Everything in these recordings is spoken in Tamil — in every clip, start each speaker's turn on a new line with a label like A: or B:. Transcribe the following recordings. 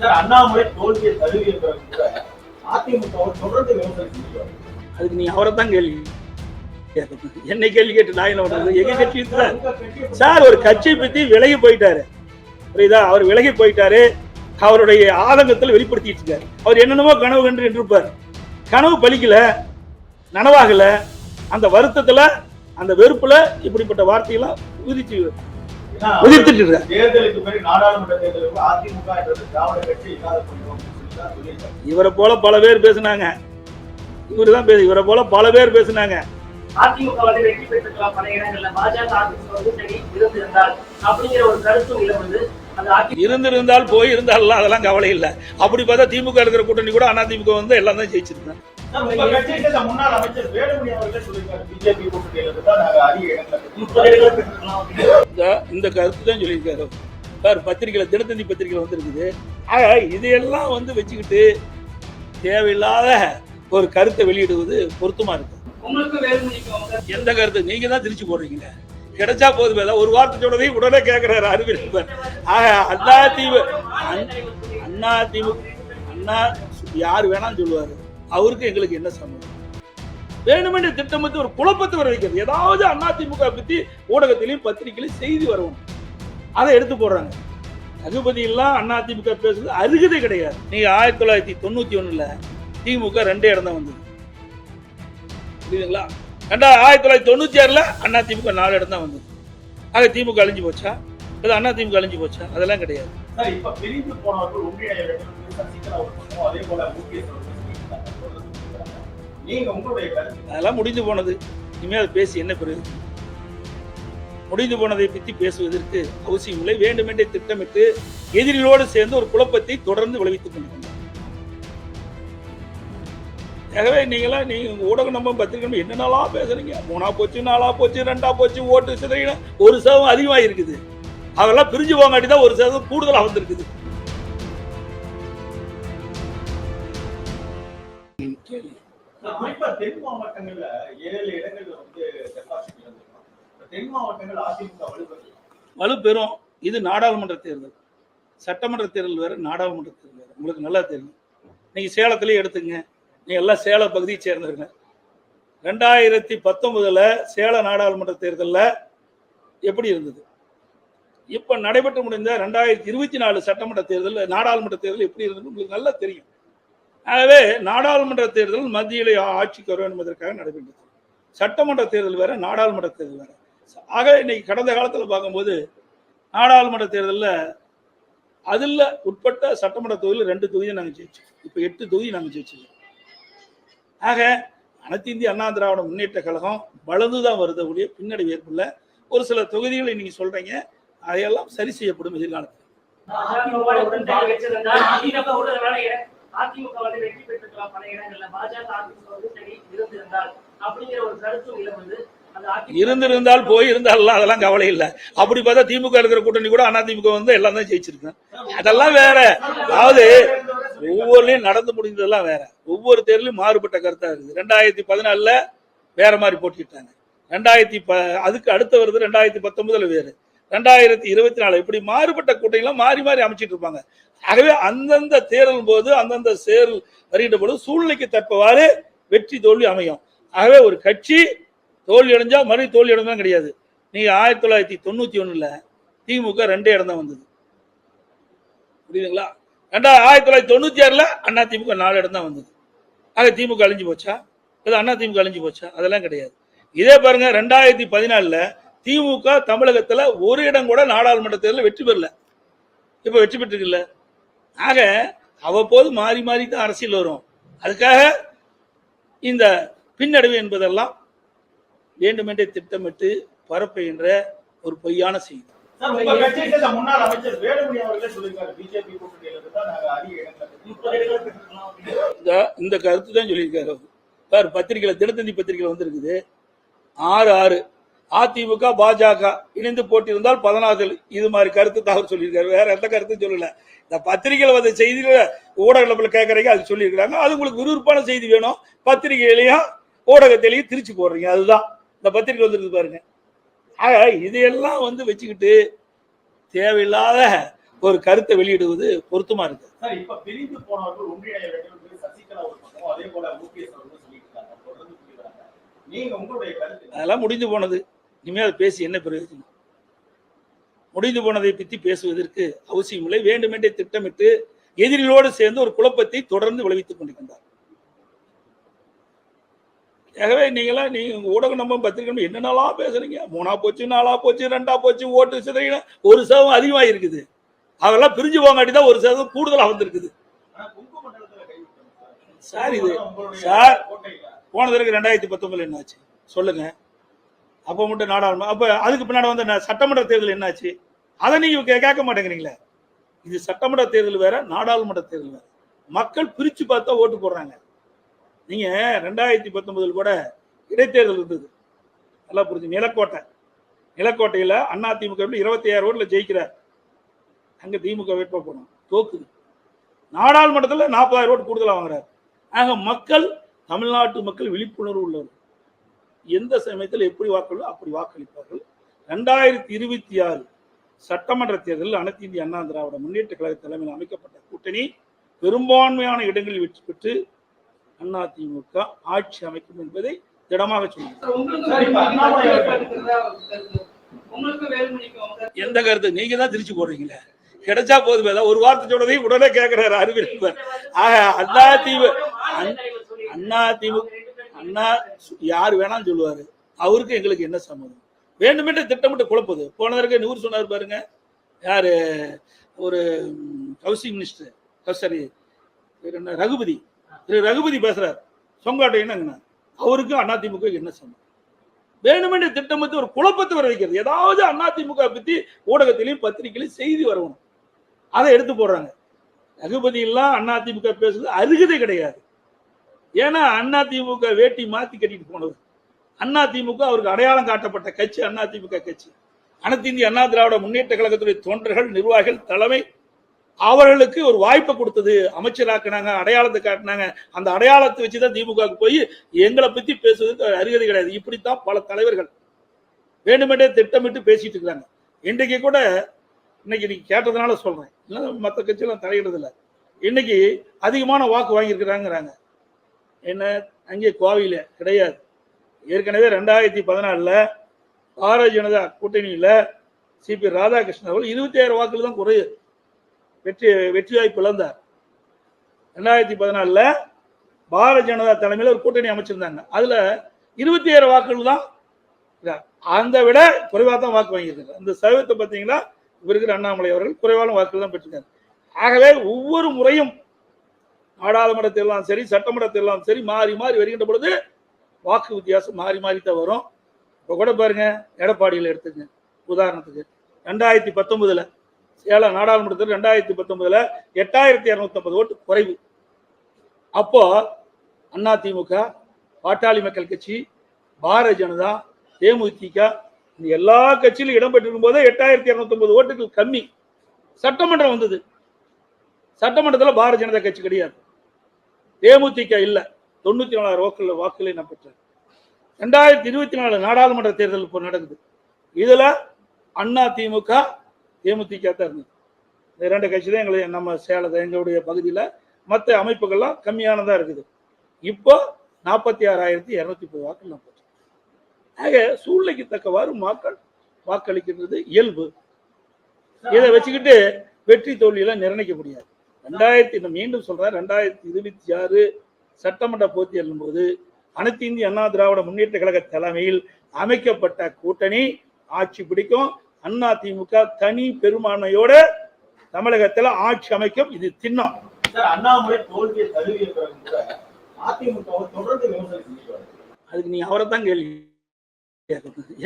A: சார் அண்ணாமலை தோல்வியை கூட அதிமுக தொடர்ந்து விமர்சனம்
B: அதுக்கு நீ அவரை தான் கேள்வி. என்னை கேள்வி கேட்டு நான் என்ன பண்றது? எங்க கட்சி சார். ஒரு கட்சியை பத்தி விலகி போயிட்டாரு. புரியுதா? அவர் விலகி போயிட்டாரு. அவருடைய ஆதங்கத்தில் வெளிப்படுத்திட்டு இருக்காரு. அவர் என்னென்னமோ கனவு கண்டு இருப்பார் கனவு பலிக்கல நனவாகல அந்த வருத்தத்துல அந்த வெறுப்புல இப்படிப்பட்ட வார்த்தையெல்லாம் உதிச்சு உதிர்த்துட்டு இருக்காரு
A: தேர்தலுக்கு பிறகு நாடாளுமன்ற தேர்தலுக்கு அதிமுக என்றது திராவிட கட்சி இல்லாத.
B: இவரை போல பல பேர் பேசுனாங்க. இவரு தான் பேசு இவரை போல பல பேர் பேசுனாங்க.
C: அதிமுக வந்து வெற்றி பெற்றுக்கலாம் பல இடங்கள்ல பாஜக அதிமுக இருந்திருந்தால் அப்படிங்கிற ஒரு கருத்தும் அதிமுக
B: இருந்திருந்தால் போய் இருந்தாலும் அதெல்லாம் கவலை இல்லை. அப்படி பார்த்தா திமுக இருக்கிற கூட்டணி கூட அண்ணா திமுக வந்து எல்லாம் தான்
A: சார், உங்க கட்சியை சேர்ந்த முன்னாள் அமைச்சர் வேலுமணி அவர்களே சொல்லியிருக்காரு. பிஜேபி கூட்டணியில இருந்து தான் நாங்க அதிக இடங்களை
C: முப்பது இடங்கள் பெற்றுக்கலாம் அப்படின்னு
B: இந்த கருத்து தான் சொல்லியிருக்காரு. சார் பத்திரிகையில தினத்தந்தி பத்திரிகையில வந்திருக்குது. ஆக இதையெல்லாம் வந்து வச்சுக்கிட்டு தேவையில்லாத ஒரு கருத்தை வெளியிடுவது பொருத்தமா இருக்கு?
C: உங்களுக்கு
B: எந்த கருத்து? நீங்க தான் திருச்சி போடுறீங்க. கிடைச்சா போதுமே ஏதாவது ஒரு வார்த்தை சொன்னதையும் உடனே கேட்கிறாரு அறிவியல் ஆக அண்ணா திமுக அண்ணா திமுக அண்ணா யார் வேணாம்னு சொல்லுவாரு. அவருக்கு எங்களுக்கு என்ன சம்பந்தம் திட்டம் திட்டமிட்டு ஒரு குழப்பத்தை வர வைக்கிறது. ஏதாவது அண்ணா திமுக பத்தி ஊடகத்திலையும் பத்திரிகையிலையும் செய்தி வரவும் அதை எடுத்து போடுறாங்க. ரகுபதி எல்லாம் அண்ணா திமுக பேசுறது அருகதை கிடையாது. நீங்க ஆயிரத்தி தொள்ளாயிரத்தி தொண்ணூத்தி ஒண்ணுல திமுக ரெண்டே இடம் தான் வந்தது. புரியுதுங்களா? ரெண்டா ஆயிரத்தி தொள்ளாயிரத்தி தொண்ணூத்தி ஆறுல அண்ணா திமுக நாலு இடம் தான் வந்தது. ஆக திமுக அழிஞ்சு போச்சா? இல்லை அண்ணா திமுக அழிஞ்சு போச்சா? அதெல்லாம் கிடையாது. அதெல்லாம் முடிந்து போனது. இனிமேல் அதை பேசி என்ன பெறுது முடிந்து போனதை பற்றி பேசுவதற்கு அவசியம் இல்லை. வேண்டுமென்றே திட்டமிட்டு எதிரிகளோடு சேர்ந்து ஒரு குழப்பத்தை தொடர்ந்து விளைவித்துக் கொண்டிருக்கிறார் ஆகவே நீங்களாம் நீங்கள் ஊடகம் நம்ம பத்திரிக்கை என்னென்னலாம் பேசுறீங்க? மூணா போச்சு நாலா போச்சு ரெண்டா போச்சு ஓட்டு சிதறின ஒரு சதவீதம் அதிகமாக இருக்குது அதெல்லாம் பிரிஞ்சு போங்காட்டி தான் ஒரு சதவீதம் கூடுதலாக வந்திருக்குது
A: குறிப்பா தென் மாவட்டங்கள்ல ஏழு இடங்கள்ல வந்து தென் மாவட்டங்கள் அதிமுக வலுப்பெறும்
B: வலுப்பெறும். இது நாடாளுமன்ற தேர்தல். சட்டமன்ற தேர்தல் வேற நாடாளுமன்ற தேர்தல் வேற. உங்களுக்கு நல்லா தெரியும். நீங்க சேலத்திலேயே எடுத்துங்க நீங்கள் எல்லாம் சேல பகுதியை சேர்ந்தவங்க. ரெண்டாயிரத்தி பத்தொன்பதுல சேல நாடாளுமன்ற தேர்தலில் எப்படி இருந்தது? இப்போ நடைபெற்று முடிந்த ரெண்டாயிரத்தி இருபத்தி நாலு சட்டமன்ற தேர்தல் நாடாளுமன்ற தேர்தல் எப்படி இருந்தது உங்களுக்கு நல்லா தெரியும். ஆகவே நாடாளுமன்ற தேர்தல் மத்தியில் ஆட்சிக்கு வரும் என்பதற்காக நடைபெற்றது. சட்டமன்ற தேர்தல் வேற நாடாளுமன்ற தேர்தல் வேற. ஆக இன்னைக்கு கடந்த காலத்தில் பார்க்கும்போது நாடாளுமன்ற தேர்தலில் அதில் உட்பட்ட சட்டமன்ற தொகுதியில் ரெண்டு தொகுதியை நாங்கள் ஜெயிச்சோம். இப்போ எட்டு தொகுதி நாங்கள் ஜெயிச்சிருக்கோம். ஆக அனைத்து இந்திய அண்ணா திராவிட முன்னேற்ற கழகம் வளர்ந்து தான் வருது ஒழிய பின்னடைவு ஏற்படல. ஒரு சில தொகுதிகளை நீங்கள் சொல்கிறீங்க அதையெல்லாம் சரி செய்யப்படும் எதிர்காலத்தில்.
C: அதிமுக வந்து வெற்றி பெற்றிருக்கலாம் பல இடங்கள்ல பாஜக அதிமுக வந்து சரி இருந்திருந்தால் அப்படிங்கிற ஒரு கருத்தும் நிலவுது
B: இருந்திருந்தால் போய் இருந்தாலும் அதெல்லாம் கவலை இல்லை. அப்படி பார்த்தா திமுக இருக்கிற கூட்டணி கூட அண்ணா திமுக வந்து எல்லாம் தான் ஜெயிச்சிருக்கேன் அதெல்லாம் வேற. அதாவது ஒவ்வொருலையும் நடந்து முடிந்ததெல்லாம் வேற. ஒவ்வொரு தேர்தலும் மாறுபட்ட கருத்தா இருக்குது. ரெண்டாயிரத்தி பதினாலுல வேற மாதிரி போட்டிட்டாங்க ரெண்டாயிரத்தி ப அதுக்கு அடுத்து வருது ரெண்டாயிரத்தி பத்தொன்பதுல வேறு. ரெண்டாயிரத்தி இருபத்தி நாலு இப்படி மாறுபட்ட கூட்டணிலாம் மாறி மாறி அமைச்சிட்டு இருப்பாங்க. ஆகவே அந்தந்த தேர்தல் போது அந்தந்த தேர்தல் வருகின்ற போது சூழ்நிலைக்கு தற்பவாறு வெற்றி தோல்வி அமையும். ஆகவே ஒரு கட்சி தோல்வி அடைஞ்சா மறுபடியும் தோல்வி அடைஞ்சா கிடையாது. நீங்க ஆயிரத்தி தொள்ளாயிரத்தி தொண்ணூத்தி ஒண்ணுல திமுக ரெண்டே இடம் தான் வந்தது. புரியுதுங்களா? ரெண்டா ஆயிரத்தி தொள்ளாயிரத்தி தொண்ணூத்தி ஆறுல அண்ணா திமுக நாலு இடம் தான் வந்தது. ஆக திமுக அழிஞ்சு போச்சா? இல்லை அண்ணா திமுக அழிஞ்சு போச்சா? அதெல்லாம் கிடையாது. இதே பாருங்க ரெண்டாயிரத்தி பதினாலுல திமுக தமிழகத்துல ஒரு இடம் கூட நாடாளுமன்ற தேர்தலில் வெற்றி பெறல. இப்ப வெற்றி பெற்றிருக்குல்ல. ஆக அவ்வப்போது மாறி மாறி தான் அரசியல் வரும். அதுக்காக இந்த பின்னடைவு என்பதெல்லாம் வேண்டுமென்றே திட்டமிட்டு பரப்புகின்ற ஒரு பொய்யான செய்தி.
A: முன்னாள் அமைச்சர் வேலுமணி அவர்களே சொல்லியிருக்காரு. பிஜேபி கூட்டணியில இருந்து தான் நாங்க அதிக இடங்களை
C: முப்பது இடங்கள் பெற்றுக்கலாம் அப்படின்னு.
B: இந்த இந்த கருத்து தான் சொல்லியிருக்காரு அவர். பத்திரிகையில தினத்தந்தி பத்திரிகையில வந்திருக்குது. ஆறு ஆறு. அதிமுக பாஜக இணைந்து போட்டியிருந்தால் பதினாறு இது மாதிரி கருத்து தான் அவர் சொல்லியிருக்காரு. வேற எந்த கருத்தும் சொல்லல. இந்த பத்திரிகையில வந்த செய்தியில ஊடகத்தில் கேட்கறீங்க அது சொல்லியிருக்கிறாங்க. அது உங்களுக்கு விறுவிறுப்பான செய்தி வேணும். பத்திரிகையிலையும் ஊடகத்திலையும் திருச்சி போடுறீங்க. அதுதான். இந்த பத்திரிகை வந்திருக்கு பாருங்க. ஆக இதையெல்லாம் வந்து வச்சுக்கிட்டு தேவையில்லாத ஒரு கருத்தை வெளியிடுவது பொருத்தமா இருக்கு? அதெல்லாம் முடிந்து போனது. இனிமேல் அதை பேசி என்ன பிரயோஜனம் முடிந்து போனதை பற்றி பேசுவதற்கு அவசியமில்லை வேண்டுமென்றே திட்டமிட்டு எதிரிகளோடு சேர்ந்து ஒரு குழப்பத்தை தொடர்ந்து விளைவித்துக் கொண்டிருக்கின்றார். ஆகவே நீங்களாம் நீங்க ஊடக ஊடகம் நம்ம பத்திரிக்கை என்னென்னலாம் பேசுறீங்க? மூணா போச்சு நாலா போச்சு ரெண்டா போச்சு ஓட்டு சிதறினா ஒரு சதவீதம் அதிகமாக இருக்குது. அதெல்லாம் பிரிஞ்சு போங்காட்டி தான் ஒரு சதவீதம் கூடுதலாக வந்திருக்குது சார் இது சார்.
A: கோட்டையில
B: போன தடவை ரெண்டாயிரத்தி பத்தொன்பதுல என்னாச்சு? சொல்லுங்க. அப்போ மட்டும் நாடாளுமன்றம் அப்போ அதுக்கு பின்னாடி வந்து சட்டமன்ற தேர்தல் என்னாச்சு? அதை நீங்கள் கே- கேட்க மாட்டேங்கிறீங்களே. இது சட்டமன்ற தேர்தல் வேற நாடாளுமன்ற தேர்தல் வேற. மக்கள் பிரிச்சு பார்த்தா ஓட்டு போடுறாங்க. நீங்கள் ரெண்டாயிரத்தி பத்தொம்பதில் கூட இடைத்தேர்தல் இருந்தது. நல்லா புரிஞ்சு நிலக்கோட்டை. நிலக்கோட்டையில் அண்ணா திமுக இருபத்தி ஆயிரம் ஜெயிக்கிறார். அங்கே திமுக வேட்பாக போடும் தோக்குது. நாடாளுமன்றத்தில் நாற்பதாயிரம் ஓட்டு கூடுதலாக வாங்குறாரு. ஆக மக்கள் தமிழ்நாட்டு மக்கள் விழிப்புணர்வு உள்ளவர். எந்த சமயத்தில் எப்படி வாக்களோ அப்படி வாக்களிப்பார்கள். ரெண்டாயிரத்தி இருபத்தி ஆறு சட்டமன்ற தேர்தலில் அனைத்து இந்திய அண்ணா திராவிட முன்னேற்ற கழக தலைமையில் அமைக்கப்பட்ட கூட்டணி பெரும்பான்மையான இடங்களில் வெற்றி பெற்று அதிமுக ஆட்சி அமைக்கும் என்பதை திடமாக
C: கருத்து.
B: எந்த கருத்து? நீங்க தான் திருச்சி போடுறீங்களே. கிடைச்சா போதுமே. ஏதாவது ஒரு வார்த்தை சொன்னதையும் உடனே கேட்கிறாரு அறிவியல் ஆக அண்ணா திமுக அண்ணா யார் வேணாலும் சொல்லுவாரு. அவருக்கு எங்களுக்கு என்ன சம்மதம்? வேண்டுமென்றே திட்டமிட்டு குழப்புது. போனதற்கு நூறு சொன்னார் பாருங்க. யாரு? ஒரு ஹவுசிங் மினிஸ்டர் சாரி என்ன? ரகுபதி. திரு ரகுபதி பேசுறார். சொங்காட்டை என்னங்கண்ணா? அவருக்கும் அதிமுக என்ன சம்மதம்? வேண்டுமென்றே திட்டமிட்டு ஒரு குழப்பத்தை வர வைக்கிறது ஏதாவது அதிமுக பத்தி ஊடகத்திலையும் பத்திரிகையிலையும் செய்தி வரணும். அதை எடுத்து போடுறாங்க. ரகுபதி எல்லாம் அதிமுக பேசுறது அருகதை கிடையாது. ஏன்னா அதிமுக வேட்டி மாத்தி கட்டிட்டு போனது. அண்ணா திமுக அவருக்கு அடையாளம் காட்டப்பட்ட கட்சி அண்ணா திமுக கட்சி. அனைத்து இந்திய அண்ணா திராவிட முன்னேற்ற கழகத்துடைய தொண்டர்கள் நிர்வாகிகள் தலைமை அவர்களுக்கு ஒரு வாய்ப்பை கொடுத்தது. அமைச்சராக்குனாங்க அடையாளத்தை காட்டினாங்க. அந்த அடையாளத்தை வச்சுதான் திமுகவுக்கு போய் எங்களை பத்தி பேசுவதற்கு அருகதை கிடையாது. இப்படித்தான் பல தலைவர்கள் வேண்டுமென்றே திட்டமிட்டு பேசிட்டு இருக்கிறாங்க. இன்றைக்கு கூட இன்னைக்கு நீங்க கேட்டதுனால சொல்றேன். இல்லை மற்ற கட்சியெல்லாம் தலையிடுறதில்லை. இன்னைக்கு அதிகமான வாக்கு வாங்கியிருக்கிறாங்கிறாங்க. என்ன? அங்கே கோவையில் கிடையாது. ஏற்கனவே ரெண்டாயிரத்தி பதினாலில் பாரதிய ஜனதா கூட்டணியில் சிபி ராதாகிருஷ்ணன் அவர்கள் இருபத்தி ஆயிரம் வாக்குகள் தான் குறையுது வெற்றி வெற்றி வாய்ப்பு இழந்தார் ரெண்டாயிரத்தி பதினாலில் பாரதிய ஜனதா தலைமையில் ஒரு கூட்டணி அமைச்சிருந்தாங்க. அதில் இருபத்தி ஆயிரம் வாக்குகள் தான் அந்த விட குறைவாக தான் வாக்கு வாங்கியிருக்காங்க. அந்த சதவீதத்தை பார்த்தீங்கன்னா இவருக்கு இருக்கிற அண்ணாமலை அவர்கள் குறைவான வாக்குகள் தான் பெற்றிருக்காங்க. ஆகவே ஒவ்வொரு முறையும் நாடாளுமன்றத்திலாம் சரி சட்டமன்றத்திலாம் சரி மாறி மாறி வருகின்ற பொழுது வாக்கு வித்தியாசம் மாறி மாறி தான் வரும். இப்போ கூட பாருங்க எடப்பாடியில் எடுத்துங்க. உதாரணத்துக்கு ரெண்டாயிரத்தி பத்தொன்பதுல சேலம் நாடாளுமன்றத்தில் ரெண்டாயிரத்தி பத்தொன்பதுல எட்டாயிரத்தி இரநூத்தம்பது ஓட்டு குறைவு. அப்போ அண்ணா திமுக பாட்டாளி மக்கள் கட்சி பாரதிய ஜனதா தேமுதிக இந்த எல்லா கட்சியிலும் இடம்பெற்றிருக்கும் போதே எட்டாயிரத்தி இரநூத்தம்பது ஓட்டுகள் கம்மி. சட்டமன்றம் வந்தது. சட்டமன்றத்தில் பாரதிய ஜனதா கட்சி கிடையாது. தேமுதிக இல்லை. தொண்ணூற்றி நாலாயிரம் வாக்குகள் வாக்குகளை நான் பெற்றேன். ரெண்டாயிரத்தி இருபத்தி நாலு நாடாளுமன்ற தேர்தல் இப்போ நடக்குது. இதில் அண்ணா திமுக தேமுதிக தான் இருந்தது. இந்த இரண்டு கட்சி தான் எங்களை நம்ம சேலத்தை எங்களுடைய பகுதியில் மற்ற அமைப்புகள்லாம் கம்மியானதாக இருக்குது. இப்போ நாற்பத்தி ஆறாயிரத்தி இரநூத்தி முப்பது வாக்கள் நான் பெற்றேன். ஆக சூழ்நிலைக்கு தக்கவாறு மக்கள் வாக்களிக்கின்றது இயல்பு. இதை வச்சுக்கிட்டு வெற்றி தோல்வியெல்லாம் நிர்ணயிக்க முடியாது. ரெண்டாயிரத்தி மீண்டும் சொல்றேன் ரெண்டாயிரத்தி இருபத்தி ஆறு சட்டமன்ற போட்டியின் போது அனைத்து இந்திய அண்ணா திராவிட முன்னேற்ற கழக தலைமையில் அமைக்கப்பட்ட கூட்டணி ஆட்சி பிடிக்கும். அண்ணா திமுக தனி பெரும்பான்மையோட தமிழகத்துல ஆட்சி அமைக்கும். இது திண்ணம்.
A: அண்ணாமலை தோல்வியை தழுவிய.
B: அதுக்கு நீ அவரை தான் கேள்வி.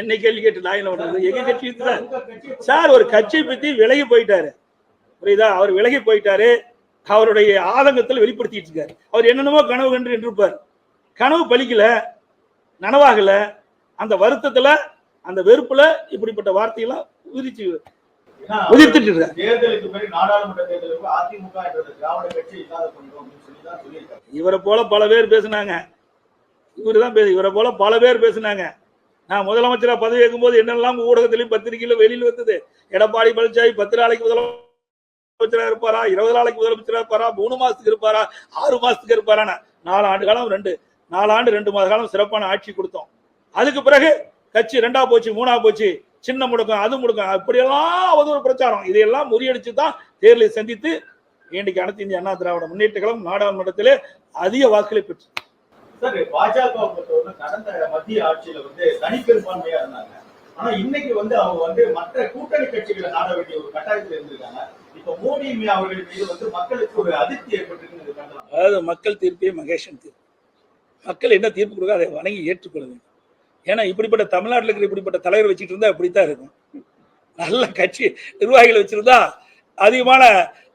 B: என்னை கேள்வி கேட்டு நான் என்ன பண்றது? எங்க கட்சி சார் ஒரு கட்சியை பத்தி விலகி போயிட்டாரு. புரியுதா? அவர் விலகி போயிட்டாரு. அவருடைய ஆதங்கத்தில் வெளிப்படுத்திட்டு இருக்காரு. அவர் என்னென்னமோ கனவு கண்டு இருப்பார் கனவு பலிக்கல நனவாகல அந்த வருத்தத்துல அந்த வெறுப்புல இப்படிப்பட்ட வார்த்தையெல்லாம் உதிச்சு உதிர்த்துட்டு இருக்காரு. இவரை போல பல பேர் பேசுனாங்க. இவரு தான் பேசு இவரை போல பல பேர் பேசுனாங்க. நான் முதலமைச்சரா பதவி ஏற்கும் போது என்னெல்லாம் ஊடகத்திலையும் பத்திரிகையிலும் வெளியில வந்தது. எடப்பாடி பழனிசாமி பத்து நாளைக்கு முதலமைச்சர் முதலமைச்சரா இருப்பாரா? இருபது நாளைக்கு முதலமைச்சரா இருப்பாரா? மூணு மாசத்துக்கு இருப்பாரா? ஆறு மாசத்துக்கு இருப்பாரா நாலு ஆண்டு காலம் ரெண்டு. நாலு ஆண்டு ரெண்டு மாத காலம் சிறப்பான ஆட்சி கொடுத்தோம். அதுக்கு பிறகு கட்சி ரெண்டா போச்சு மூணா போச்சு. சின்ன முடக்கம் அது முடக்கம். அப்படியெல்லாம் அவதூறு பிரச்சாரம். இதையெல்லாம் முறியடிச்சு தான் தேர்தலை சந்தித்து இன்றைக்கு அனைத்து இந்திய அண்ணா திராவிட முன்னேற்ற கழகம் நாடாளுமன்றத்திலே அதிக வாக்குகளை பெற்று.
A: சார் பாஜக கடந்த மத்திய ஆட்சியில வந்து தனிப்பெரும்பான்மையா இருந்தாங்க. ஆனா இன்னைக்கு வந்து அவங்க வந்து மற்ற கூட்டணி கட்சிகளை நாட வேண்டிய ஒரு கட்டாயத்தில் இருந்திருக்காங்க.
B: அதாவது மக்கள் தீர்ப்பே மகேஷன் தீர்ப்பு. மக்கள் என்ன தீர்ப்பு கொடுக்க அதை வணங்கி ஏற்றுக்கொள்ள வேண்டும் ஏன்னா இப்படிப்பட்ட தமிழ்நாட்டில் இருக்கிற இப்படிப்பட்ட தலைவர் வச்சுட்டு இருந்தா அப்படித்தான் இருக்கும். நல்ல கட்சி நிர்வாகிகள் வச்சிருந்தா அதிகமான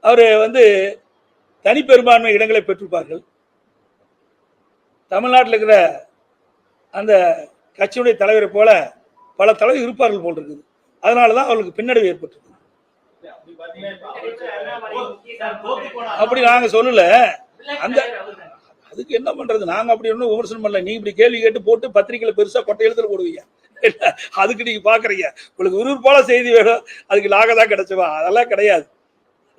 B: அவர் வந்து தனிப்பெரும்பான்மை இடங்களை பெற்றிருப்பார்கள். தமிழ்நாட்டில் இருக்கிற அந்த கட்சியுடைய தலைவரை போல பல தலைவர் இருப்பார்கள் போல் இருக்குது. அதனால தான் அவர்களுக்கு பின்னடைவு ஏற்பட்டிருக்கு.
A: அப்படி
B: நாங்க சொல்லல. அந்த- அதுக்கு என்ன பண்றது? நாங்க அப்படி ஒன்றும் விமர்சனம் பண்ணல. நீ இப்படி கேள்வி கேட்டு போட்டு பத்திரிகையில பெருசா கொட்டை எழுத்துல போடுவீங்க. அதுக்கு நீங்க பாக்குறீங்க. உங்களுக்கு விறுவிறுப்பான செய்தி வேணும். அதுக்கு நாங்க தான் கிடைச்சவா அதெல்லாம் கிடையாது.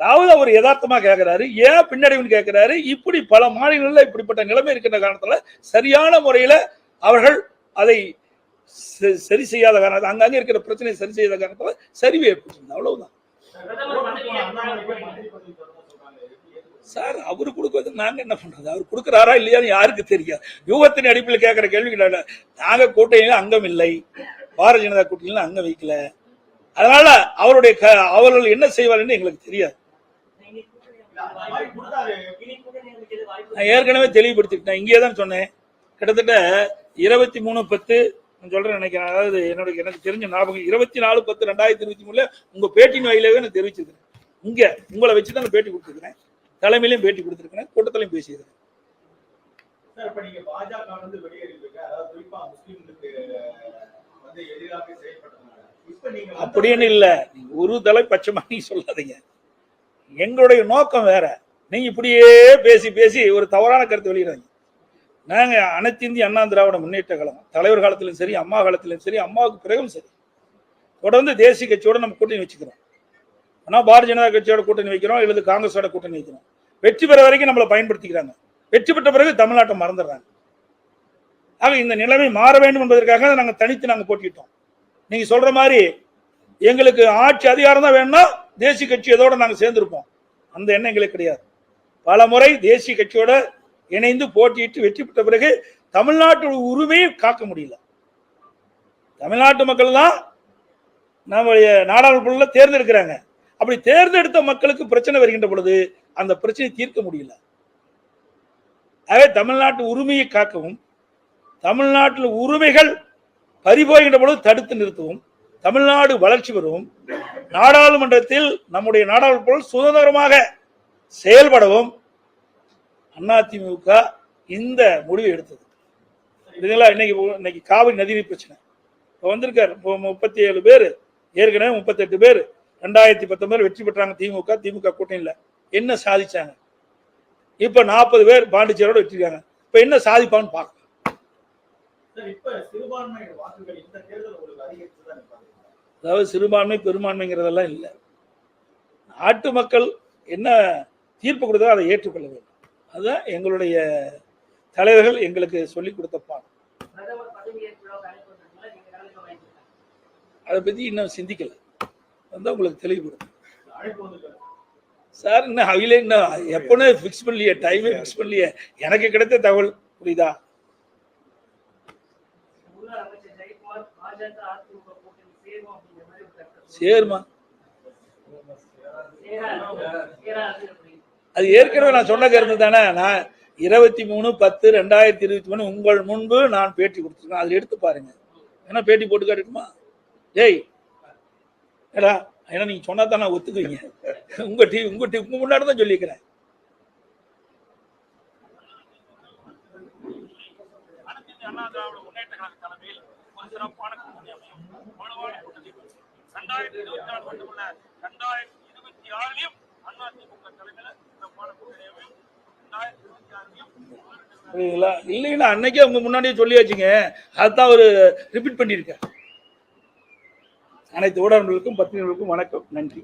B: அதாவது அவர் யதார்த்தமா கேட்கிறாரு ஏன் பின்னடைவுன்னு கேட்கிறாரு இப்படி பல மாநிலங்களில் இப்படிப்பட்ட நிலைமை இருக்கின்ற காரணத்துல சரியான முறையில அவர்கள் அதை சரி செய்யாத காரணம் அங்கங்க இருக்கிற பிரச்சனையை சரி செய்யாத காரணத்துல சரிவு ஏற்பட்டிருந்தது அவ்வளவுதான். சார் அவர் கொடுக்கறது நாங்க என்ன பண்றது? அவர் கொடுக்குறாரா இல்லையான்னு யாருக்கு தெரியாது. யூகத்தின் அடிப்பில் கேட்கிற கேள்வி கிடையாது நாங்க கூட்டணியில அங்கம் இல்லை. பாரதிய ஜனதா கூட்டணியில அங்கம் வைக்கல. அதனால அவருடைய க- அவர்கள் என்ன செய்வார்னு எங்களுக்கு தெரியாது. நான் ஏற்கனவே தெளிவுபடுத்திக்கிட்டேன் இங்கே தான் சொன்னேன். கிட்டத்தட்ட இருபத்தி மூணு பத்து நான் சொல்றேன் நினைக்கிறேன் அதாவது என்னோட எனக்கு தெரிஞ்ச ஞாபகம் இருபத்தி நாலு பத்து ரெண்டாயிரத்தி இருபத்தி மூணுல உங்க பேட்டின் வாயிலாவே நான் தெரிவிச்சிருக்கிறேன். இங்க உங்களை வச்சு தான் பேட்டி கொடுத்துருக்கிறேன். தலைமையிலையும் பேட்டி கொடுத்துருக்கிறேன் கூட்டத்திலையும் பேசியிருக்கிறேன். அப்படின்னு இல்ல. ஒரு தலை பட்சமா நீங்க சொல்லாதீங்க. எங்களுடைய நோக்கம் வேற. நீங்க இப்படியே பேசி பேசி ஒரு தவறான கருத்து வெளியிடாதீங்க. நாங்கள் அனைத்து இந்திய அண்ணா திராவிட முன்னேற்ற கழகம். தலைவர் காலத்திலும் சரி அம்மா காலத்திலும் சரி அம்மாவுக்கு பிறகும் சரி. தொடர்ந்து தேசிய கட்சியோடு நம்ம கூட்டணி வச்சுக்கிறோம். ஆனால் பாரதிய ஜனதா கட்சியோட கூட்டணி வைக்கிறோம் அல்லது காங்கிரஸோட கூட்டணி வைக்கிறோம். வெற்றி பெற வரைக்கும் நம்மளை பயன்படுத்திக்கிறாங்க. வெற்றி பெற்ற பிறகு தமிழ்நாட்டை மறந்துடுறாங்க. ஆக இந்த நிலைமை மாற வேண்டும் என்பதற்காக நாங்கள் தனித்து நாங்கள் போட்டிட்டோம் நீங்கள் சொல்கிற மாதிரி எங்களுக்கு ஆட்சி அதிகாரம் தான் வேணும்னா தேசிய கட்சி நாங்கள் சேர்ந்துருப்போம். அந்த எண்ணம் எங்களுக்கு கிடையாது. பல முறை தேசிய கட்சியோட இணைந்து போட்டியிட்டு வெற்றி பெற்ற பிறகு தமிழ்நாட்டு உரிமையை காக்க முடியல. தமிழ்நாட்டு மக்கள் தான் நம்முடைய நாடாளுமன்ற தேர்ந்தெடுக்கிறாங்க. அப்படி தேர்ந்தெடுத்த மக்களுக்கு பிரச்சனை வருகின்ற பொழுது அந்த பிரச்சனையை தீர்க்க முடியல. ஆகவே தமிழ்நாட்டு உரிமையை காக்கவும் தமிழ்நாட்டில் உரிமைகள் பறிபோகின்ற பொழுது தடுத்து நிறுத்தவும் தமிழ்நாடு வளர்ச்சி பெறவும் நாடாளுமன்றத்தில் நம்முடைய நாடாளுமன்ற சுதந்திரமாக செயல்படவும் அதிமுக இந்த முடிவை எடுத்தது. இதுங்களா இன்னைக்கு இன்னைக்கு காவிரி நதிநீர் பிரச்சனை. இப்போ வந்திருக்காரு முப்பத்தி ஏழு பேர் ஏற்கனவே முப்பத்தெட்டு பேர். ரெண்டாயிரத்தி பத்தொன்பது வெற்றி பெற்றாங்க திமுக திமுக கூட்டணியில். என்ன சாதிச்சாங்க? இப்போ நாற்பது பேர் பாண்டிச்சேரியோட வெற்றிருக்காங்க. இப்போ என்ன சாதிப்பான்னு பார்க்கலாம். அதாவது சிறுபான்மை பெரும்பான்மைங்கிறதெல்லாம் இல்லை. நாட்டு மக்கள் என்ன தீர்ப்பு கொடுத்தோ அதை ஏற்றுக்கொள்ள வேண்டும். அதுதான் எங்களுடைய தலைவர்கள் எங்களுக்கு சொல்லிக் கொடுத்த பாடம். அதை பற்றி இன்னும் சிந்திக்கல. வந்து உங்களுக்கு
A: தெளிவுபடுத்தும்
B: சார் இன்னும் அவையில இன்னும் எப்போன்னு ஃபிக்ஸ் பண்ணலையே டைமே ஃபிக்ஸ் பண்ணலையே. எனக்கு கிடைத்த தகவல் புரியுதா?
C: சேருமா.
B: அது ஏற்கனவே நான் சொன்ன கருத்து தானே? நான் இருபத்தி மூணு பத்து ரெண்டாயிரத்தி இருபத்தி மூணு உங்கள் முன்பு நான் பேட்டி கொடுத்துருக்கேன். அதில் எடுத்து பாருங்க. ஏன்னா பேட்டி போட்டு காட்டுமா டேய் ஏடா ஏன்னா நீங்க சொன்னா தான் நான் ஒத்துக்குவீங்க. உங்க டி உங்க டீ உங்க முன்னாடி தான் சொல்லியிருக்கிறேன். ரெண்டாயிரத்தி இருபத்தி நாலு மட்டுமல்ல ரெண்டாயிரத்தி இருபத்தி ஆறுலயும் அதிமுக தலைமையில புரியுதுங்களா? இல்லைன்னா அன்னைக்கே உங்க முன்னாடியே சொல்லியாச்சுங்க. அதுதான் ஒரு ரிப்பீட் பண்ணியிருக்கேன் அனைத்து ஊடகங்களுக்கும் பத்திரிகைகளுக்கும் வணக்கம். நன்றி.